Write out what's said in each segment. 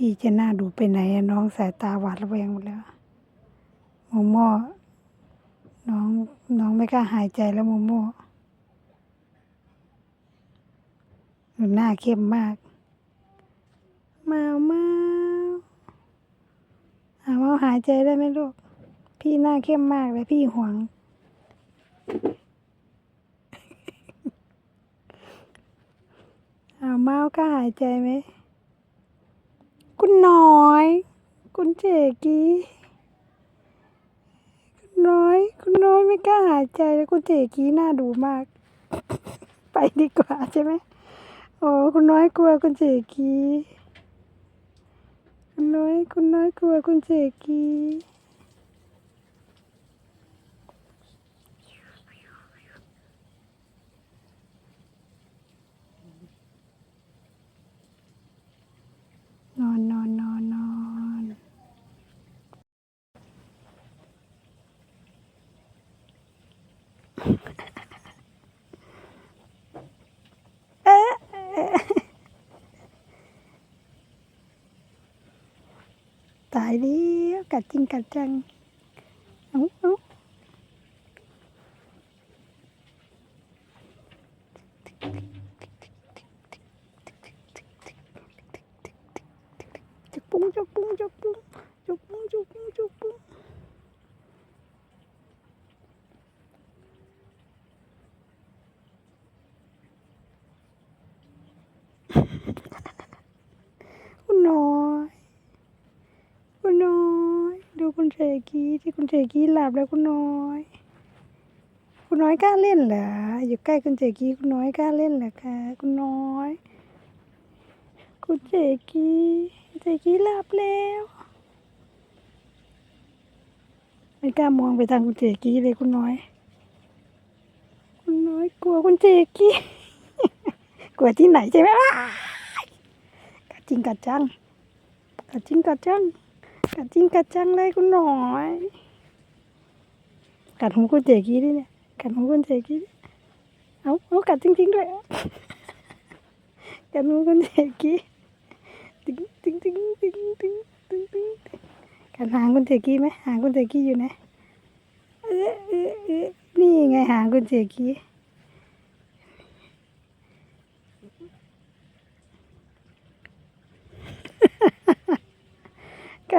พี่จะน่าดูไปไหนอะน้องสายตาหวาดระแวงหมดแล้วโมโม่น้องน้องไม่กล้าหายใจแล้วโมโม่หนูหน้าเข้มมากมาวมาวเอามาหายใจได้ไหมลูก พี่หน้าเข้มมากเลยพี่ห่วง เอาเมาก็หายใจไหม น้อย คุณเจกี้ คุณน้อย คุณน้อยไม่กล้าหายใจแล้วคุณเจกี้น่าดูมาก ไปดีกว่าใช่ไหมโอ้คุณน้อยกลัวคุณเจกี้ คุณน้อย คุณน้อยกลัวคุณเจกี้นอนนอนนอนนอนเอ๊ะเอ๊ะ ตายแล้วกัดจริงกัดจังเอาเอาจะปุ้งจะปุ้งจะปุ้งจุกปุ้งจุกปุ้งจุกปุ้งคุณน้อย คุณน้อย ดู คุณเสกี้ที่คุณเสกี้หลับแล้วคุณน้อย คุณน้อยกล้าเล่นเหรออยู่ใกล้คุณเสกี้คุณน้อยกล้าเล่นเหรอคะคุณน้อย คุณเสกี้เสกี้หลับแล้วไม่กล้ามองไปทางคุณเสกี้เลยคุณน้อย คุณน้อยกลัวคุณเสกี้ กลัวที่ไหนใช่ไหมว้ากัดจริงกัดจังกัดจริงกัดจัง กัดจริงกัดจังเลยคุณหน่อยกัดหูคุณเจกี้ดิเนี่ยกัดหูคุณเจกี้เอาเอากัดจริงๆด้วยกัดหูคุณเจกี้ติ๊งติ๊งติ๊งติ๊งติ๊งติ๊งติ๊งกัดหางคุณเจกี้ไหมหางคุณเจกี้อยู่ไหนเอ๊ะเอ๊ะเอ๊ะนี่ไงหางคุณเจกี้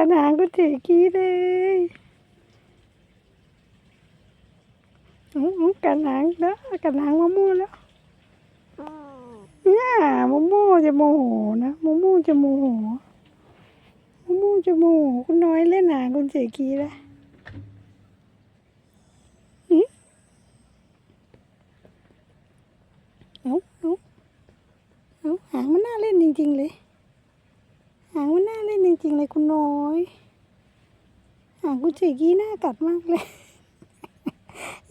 กัดหางคุณเจกี้เลยอื้อหือกัดหางแล้วกัดหางมะม่วงแล้วเนี่ยมโม่วงจะโมโหนะมโม่วงจะโมโหมโม่วงจะโมโหคุณน้อยเล่นหางคุณเสกีแล้วหึเอาเอาเอาหางมันน่าเล่นจริง ๆ เลย หางมันน่าเล่นจริงๆเลยคุณน้อย หางคุณเสกีน่ากัดมากเลย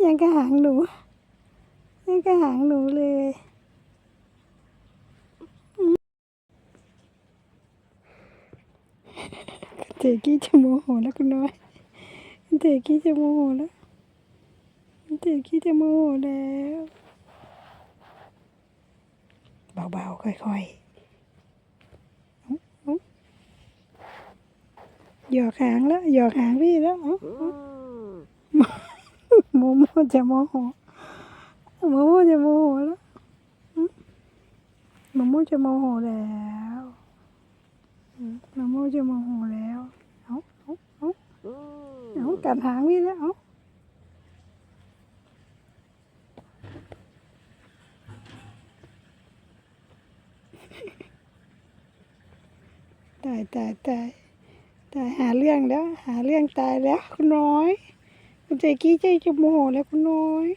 ยังกระหางหนูยังกระหางหนูเลยเจกี้จะโมโหแล้วคุณน้อยเจกี้จะโมโหแล้วเจกี้จะโมโหแล้ว เบาๆค่อยๆเอาเอา หยอกหางแล้วหยอกหางพี่แล้วเอาเอาโมโมจะโมโหโมโมจะโมโหแล้วอืมโมโมจะโมโหแล้วอืมโมโมจะโมโหแล้วเอาเอาเอาเอากัดหางพี่แล้วเอาตายตายตาย ตายหาเรื่องแล้ว หาเรื่องตายแล้วคุณน้อย คุณเจกี้ใจจะโมโหแล้วคุณน้อย